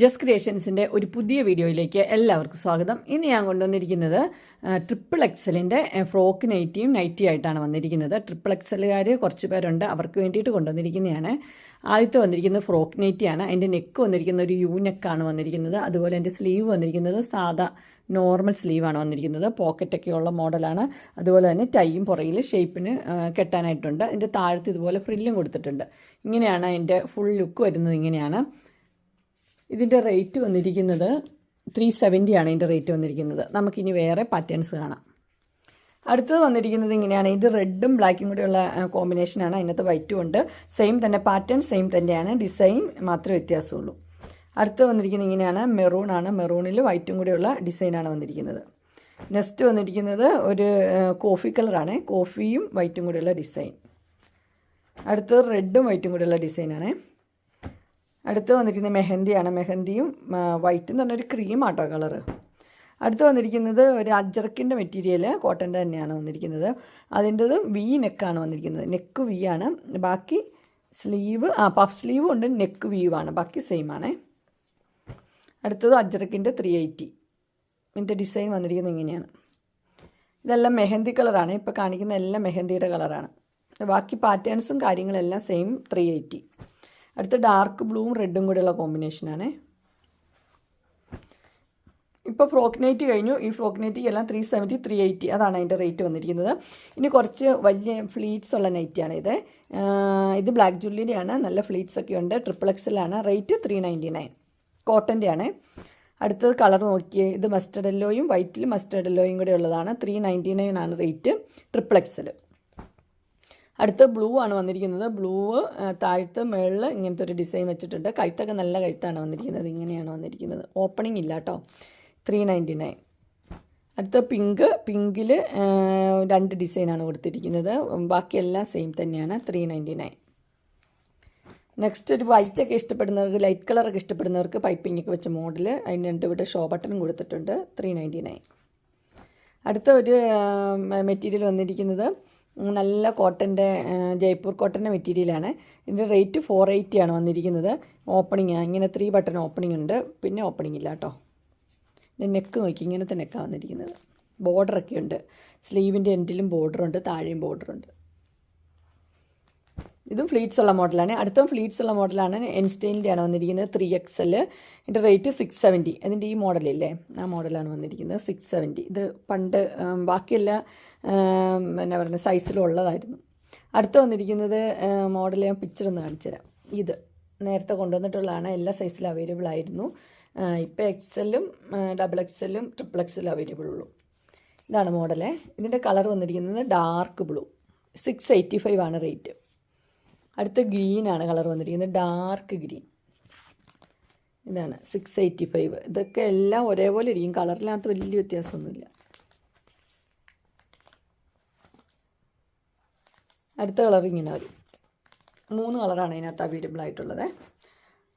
ജസ് ക്രിയേഷൻസിന്റെ ഒരു പുതിയ വീഡിയോയിലേക്ക് എല്ലാവർക്കും സ്വാഗതം. ഇന്ന് ഞാൻ കൊണ്ടുവന്നിരിക്കുന്നത് ട്രിപ്പിൾ എക്സലിന്റെ ഫ്രോക്ക് നൈറ്റിയും നൈറ്റി ആയിട്ടാണ് വന്നിരിക്കുന്നത്. ട്രിപ്പിൾ എക്സലുകാർ കുറച്ച് പേരുണ്ട്. അവർക്ക് വേണ്ടിയിട്ട് കൊണ്ടുവന്നിരിക്കുന്നതാണ്. ആദ്യത്തെ വന്നിരിക്കുന്നത് ഫ്രോക്ക് നൈറ്റിയാണ് അതിന്റെ നെക്ക് വന്നിരിക്കുന്ന ഒരു യു നെക്കാണ് വന്നിരിക്കുന്നത്. അതുപോലെ എന്റെ സ്ലീവ് വന്നിരിക്കുന്നത് സാധാ നോർമൽ സ്ലീവാണ് വന്നിരിക്കുന്നത്. പോക്കറ്റൊക്കെ ഉള്ള മോഡലാണ് അതുപോലെ തന്നെ ടൈയും പുറകിൽ ഷേപ്പിന് കെട്ടാനായിട്ടുണ്ട്. അതിന്റെ താഴത്ത് ഇതുപോലെ ഫ്രില്ലും കൊടുത്തിട്ടുണ്ട്. ഇങ്ങനെയാണ് അതിന്റെ ഫുൾ ലുക്ക് വരുന്നത്. ഇങ്ങനെയാണ്. ഇതിന്റെ റേറ്റ് വന്നിരിക്കുന്നത് ത്രീ സെവന്റി ആണ് ഇതിന്റെ റേറ്റ് വന്നിരിക്കുന്നത്. നമുക്കിനി വേറെ പാറ്റേൺസ് കാണാം. അടുത്തത് വന്നിരിക്കുന്നത് ഇങ്ങനെയാണ്. ഇത് റെഡും ബ്ലാക്കും കൂടെയുള്ള കോമ്പിനേഷനാണ് അതിനകത്ത് വൈറ്റും ഉണ്ട്. സെയിം തന്നെ പാറ്റേൺ സെയിം തന്നെയാണ്. ഡിസൈൻ മാത്രമേ വ്യത്യാസമുള്ളൂ. അടുത്ത് വന്നിരിക്കുന്നത് ഇങ്ങനെയാണ്. മെറൂൺ ആണ്. മെറൂണിൽ വൈറ്റും കൂടെയുള്ള ഡിസൈനാണ് വന്നിരിക്കുന്നത്. നെക്സ്റ്റ് വന്നിരിക്കുന്നത് ഒരു കോഫി കളറാണ് കോഫിയും വൈറ്റും കൂടെയുള്ള ഡിസൈൻ അടുത്തത് റെഡും വൈറ്റും കൂടെയുള്ള ഡിസൈനാണ് അടുത്ത് വന്നിരിക്കുന്നത് മെഹന്തിയാണ്. മെഹന്തിയും വൈറ്റും എന്ന് പറഞ്ഞൊരു ക്രീം ആട്ടോ കളറ് അടുത്ത് വന്നിരിക്കുന്നത് ഒരു അജർക്കിന്റെ മെറ്റീരിയൽ കോട്ടന്റെ തന്നെയാണ് വന്നിരിക്കുന്നത്. അതിന്റെത് വി നെക്കാണ് വന്നിരിക്കുന്നത്. നെക്ക് വി ആണ്. ബാക്കി സ്ലീവ് ആ പഫ് സ്ലീവ് ഉണ്ട് നെക്ക് വീവാണ് ബാക്കി സെയിം ആണ്. അടുത്തത് അജറക്കിന്റെ ത്രീ എയ്റ്റി ഇതിന്റെ ഡിസൈൻ വന്നിരിക്കുന്നത് ഇങ്ങനെയാണ്. ഇതെല്ലാം മെഹന്തി കളറാണ് ഇപ്പോൾ കാണിക്കുന്ന എല്ലാം മെഹന്തിയുടെ കളറാണ് ബാക്കി പാറ്റേൺസും കാര്യങ്ങളെല്ലാം സെയിം ത്രീ എയ്റ്റി അടുത്ത ഡാർക്ക് ബ്ലൂവും റെഡും കൂടെയുള്ള കോമ്പിനേഷനാണ് ഇപ്പോൾ ഫ്രോക്നൈറ്റ് കഴിഞ്ഞു. ഈ ഫ്രോക്നൈറ്റ് എല്ലാം ത്രീ സെവന്റി ത്രീ എയ്റ്റി അതാണ് അതിന്റെ റേറ്റ് വന്നിരിക്കുന്നത്. ഇനി കുറച്ച് വലിയ ഫ്ലീറ്റ്സ് ഉള്ള നൈറ്റിയാണ് ഇത്. ഇത് ബ്ലാക്ക് ജുല്ലിന്റെയാണ് നല്ല ഫ്ലീറ്റ്സ് ഒക്കെ ഉണ്ട്. ട്രിപ്പിൾ എക്സലാണ് റേറ്റ് ത്രീ നയന്റി നയൻ കോട്ടന്റെ ആണ്. അടുത്തത് കളർ നോക്കിയേ. ഇത് മസ്റ്റർഡ് എല്ലോയും വൈറ്റിൽ മസ്റ്റർഡ് എല്ലോയും കൂടെ ഉള്ളതാണ്. ത്രീ നയന്റി നയൻ ആണ് റേറ്റ് ട്രിപ്പിൾ എക്സൽ അടുത്ത ബ്ലൂ ആണ് വന്നിരിക്കുന്നത്. ബ്ലൂ താഴത്ത് മേളിൽ ഇങ്ങനത്തെ ഒരു ഡിസൈൻ വെച്ചിട്ടുണ്ട്. കഴുത്തൊക്കെ നല്ല കഴുത്താണ് വന്നിരിക്കുന്നത്. ഇങ്ങനെയാണ് വന്നിരിക്കുന്നത്. ഓപ്പണിംഗ് ഇല്ല കേട്ടോ ത്രീ നയന്റി നയൻ അടുത്ത പിങ്ക് പിങ്കിൽ രണ്ട് ഡിസൈനാണ് കൊടുത്തിരിക്കുന്നത്. ബാക്കിയെല്ലാം സെയിം തന്നെയാണ്. ത്രീ നയന്റി നയൻ നെക്സ്റ്റ് ഒരു വൈറ്റ് ഒക്കെ ഇഷ്ടപ്പെടുന്നവർക്ക് ലൈറ്റ് കളറൊക്കെ ഇഷ്ടപ്പെടുന്നവർക്ക് പൈപ്പിംഗ് ഒക്കെ വെച്ച മോഡൽ അതിന് രണ്ട് ഇവിടെ ഷോ ബട്ടൺ കൊടുത്തിട്ടുണ്ട്. ത്രീ നയന്റി നയൻ അടുത്ത ഒരു മെറ്റീരിയൽ വന്നിരിക്കുന്നത്. നല്ല കോട്ടന്റെ ജയ്പൂർ കോട്ടന്റെ മെറ്റീരിയലാണ് ഇതിന്റെ റേറ്റ് ഫോർ എയ്റ്റി ആണ് വന്നിരിക്കുന്നത്. ഓപ്പണിങ് ഇങ്ങനെ ത്രീ ബട്ടൺ ഓപ്പണിംഗ് ഉണ്ട്. പിന്നെ ഓപ്പണിംഗ് ഇല്ല കേട്ടോ നെക്ക് നോക്കി ഇങ്ങനത്തെ നെക്കാണ് വന്നിരിക്കുന്നത്. ബോർഡറൊക്കെ ഉണ്ട്. സ്ലീവിന്റെ എൻഡിലും ബോർഡറുണ്ട് താഴെയും ബോർഡറുണ്ട് ഇതും ഫ്ലീറ്റ്സ് ഉള്ള മോഡലാണ് അടുത്തും ഫ്ലീറ്റ്സ് ഉള്ള മോഡലാണ് എൻസ്റ്റൈനിന്റെ ആണ് വന്നിരിക്കുന്നത് ത്രീ എക്സ് എൽ ഇതിന്റെ റേറ്റ് സിക്സ് സെവന്റി അതിന്റെ ഈ മോഡലില്ലേ ആ മോഡലാണ് വന്നിരിക്കുന്നത് സിക്സ് സെവന്റി ഇത് പണ്ട് ബാക്കിയെല്ലാ എന്നാ പറയുക സൈസിലും ഉള്ളതായിരുന്നു. അടുത്ത് വന്നിരിക്കുന്നത് മോഡൽ ഞാൻ പിക്ചർ ഒന്ന് കാണിച്ചു തരാം. ഇത് നേരത്തെ കൊണ്ടുവന്നിട്ടുള്ളതാണ്. എല്ലാ സൈസിലും അവൈലബിൾ ആയിരുന്നു. ഇപ്പോൾ എക്സലും ഡബിൾ എക്സലും ട്രിപ്പിൾ എക്സലും അവൈലബിൾ ഉള്ളൂ. ഇതാണ് മോഡൽ ഇതിന്റെ കളർ വന്നിരിക്കുന്നത് dark blue six eighty five ആണ് റേറ്റ് അടുത്ത ഗ്രീൻ ആണ് കളർ വന്നിരിക്കുന്നത്. ഡാർക്ക് ഗ്രീൻ ഇതാണ് സിക്സ് എയ്റ്റി ഫൈവ് ഇതൊക്കെ എല്ലാം ഒരേപോലെ ഇരിക്കും. കളറിനകത്ത് വലിയ വ്യത്യാസമൊന്നുമില്ല. അടുത്ത കളർ ഇങ്ങനെ വരും. മൂന്ന് കളറാണ് ഇതിനകത്ത് അവൈലബിൾ ആയിട്ടുള്ളത്.